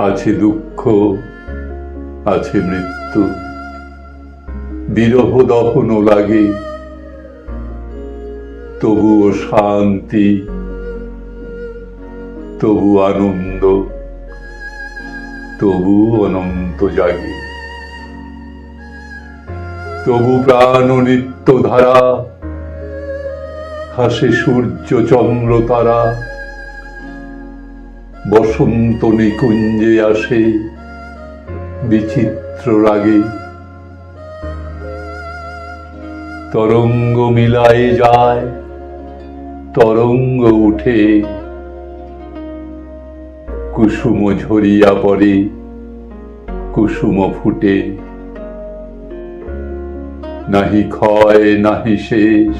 আছে দুঃখ, আছে মৃত্যু। বিরহ দহন লাগে। তবুও শান্তি তবু আনন্দ তবু অনন্ত জাগে। তবু প্রাণ নিত্য ধারা হাসে সূর্য চন্দ্র তারা। বসন্ত নিকুঞ্জে আসে বিচিত্র রাগে। তরঙ্গ মিলায় যায়, তরঙ্গ উঠে। কুসুম ঝরিয়া পড়ে, কুসুম ফুটে। নাহি ক্ষয়, নাহি শেষ,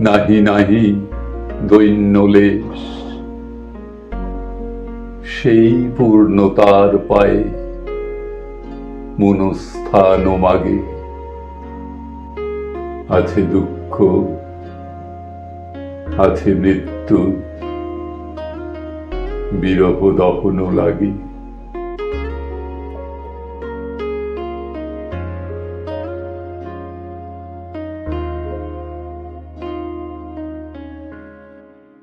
নাহি নাহি দৈন্যলেশ সেই পূর্ণতার পায়ে মনস্থান মাগে। আছে দুঃখ আছে মৃত্যু বিরহ দহন লাগে।